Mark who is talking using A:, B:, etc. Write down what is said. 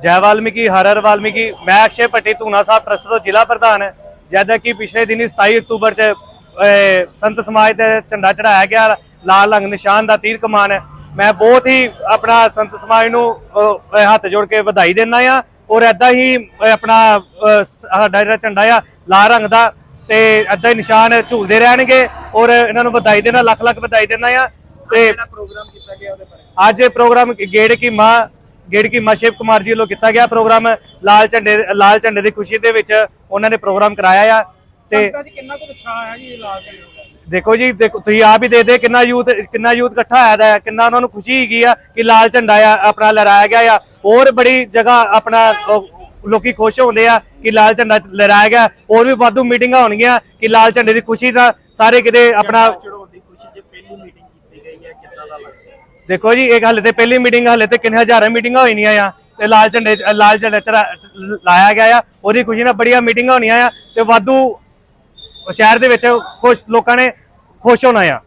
A: ਜੈ ਵਾਲਮੀਕੀ ਹਰਰ ਵਾਲਮੀਕੀ। ਮੈਂ ਅਕਸ਼ੇ ਭੱਟੀ ਧੂਨਾ ਸਾਹਿਬ ਟਰਸਟ ਤੋਂ ਜ਼ਿਲ੍ਹਾ ਪ੍ਰਧਾਨ। ਜਦ ਕਿ ਪਿਛਲੇ ਦਿਨੀ 27 ਅਕਤੂਬਰ ਚ ਅਹ, ਸੰਤ ਸਮਾਜ ਤੇ ਝੰਡਾ ਚੜਾਇਆ ਗਿਆ। ਲਾਲ ਰੰਗ ਨਿਸ਼ਾਨ ਦਾ ਤੀਰ ਕਮਾਨ। ਮੈਂ ਬਹੁਤ ਹੀ ਆਪਣਾ ਸੰਤ ਸਮਾਜ ਨੂੰ ਹੱਥ ਜੋੜ ਕੇ ਵਧਾਈ ਦਿੰਦਾ ਆ ਔਰ ਐਦਾਂ ਹੀ ਆਪਣਾ ਸਾਡਾ ਜਿਹੜਾ ਝੰਡਾ ਆ ਲਾਲ ਰੰਗ ਦਾ ਤੇ ਐਦਾਂ ਹੀ ਨਿਸ਼ਾਨ ਝੂਲਦੇ ਰਹਿਣਗੇ। ਔਰ ਇਹਨਾਂ ਨੂੰ ਵਧਾਈ ਦੇਣਾ ਲੱਖ ਲੱਖ ਵਧਾਈ ਦੇਣਾ ਆ ਤੇ ਅੱਜ ਪ੍ਰੋਗਰਾਮ ਗੇੜ ਕੀ ਮਾਂ ਗੇੜ ਕੀ ਮਾਂ ਸ਼ਿਵ ਕੁਮਾਰ ਜੀ ਵੱਲੋਂ ਕੀਤਾ ਗਿਆ ਪ੍ਰੋਗਰਾਮ ਲਾਲ ਝੰਡੇ ਲਾਲ ਝੰਡੇ ਦੀ ਖੁਸ਼ੀ ਦੇ ਵਿੱਚ ਉਹਨਾਂ ਨੇ ਪ੍ਰੋਗਰਾਮ ਕਰਾਇਆ ਆ ਤੇ
B: ਸੰਗਤਾਂ 'ਚ ਕਿੰਨਾ ਕੁ ਉਤਸ਼ਾਹ ਹੈ ਜੀ ਇਹ ਲਾਲ ਝੰਡੇ ਦਾ
A: ਦੇਖੋ ਜੀ ਦੇਖੋ ਤੁਸੀਂ ਆਪ ਹੀ ਦੇ ਦੇ ਕਿੰਨਾ ਯੂਥ ਕਿੰਨਾ ਯੂਥ ਇਕੱਠਾ ਹੋਇਆ ਦਾ ਕਿੰਨਾ ਉਹਨਾਂ ਨੂੰ ਖੁਸ਼ੀ ਹੈਗੀ ਆ ਕਿ ਲਾਲ ਝੰਡਾ ਆ ਆਪਣਾ ਲਹਿਰਾਇਆ ਗਿਆ ਆ। ਹੋਰ ਬੜੀ ਜਗ੍ਹਾ ਆਪਣਾ ਲੋਕੀ ਖੁਸ਼ ਹੁੰਦੇ ਆ ਕਿ ਲਾਲ ਝੰਡਾ ਲਹਿਰਾਇਆ ਗਿਆ। ਹੋਰ ਵੀ ਵਾਧੂ ਮੀਟਿੰਗਾਂ ਹੋਣਗੀਆਂ ਕਿ ਲਾਲ ਝੰਡੇ ਦੀ ਖੁਸ਼ੀ ਦਾ ਸਾਰੇ ਕਿਤੇ ਆਪਣਾ
B: ਚੜਾਉਣ ਦੀ ਖੁਸ਼ੀ 'ਚ ਪਹਿਲੀ ਮੀਟਿੰਗ ਕੀਤੀ ਗਈ ਹੈ ਕਿੱਦਾਂ ਦਾ ਲੱਗਦਾ
A: ਦੇਖੋ ਜੀ, ਇਹ ਹਲੇ ਤੇ ਪਹਿਲੀ ਮੀਟਿੰਗ ਹਲੇ ਤੇ ਕਿੰਨੇ ਹਜ਼ਾਰਾਂ ਮੀਟਿੰਗਾਂ ਹੋਈਆਂ ਆ ਤੇ ਲਾਲ ਝੰਡੇ ਲਾਲ ਝੰਡੇ ਚੜਾ- ਲਾਇਆ ਗਿਆ ਆ। ਉਹਦੀ ਖੁਸ਼ੀ ਨਾਲ ਬੜੀਆਂ ਮੀਟਿੰਗਾਂ ਹੋਣੀਆਂ ਆ ਤੇ ਵਾਧੂ ਸ਼ਹਿਰ ਦੇ ਵਿੱਚ ਖੁਸ਼ ਲੋਕਾਂ ਨੇ ਖੁਸ਼ ਹੋਣਾ ਆ।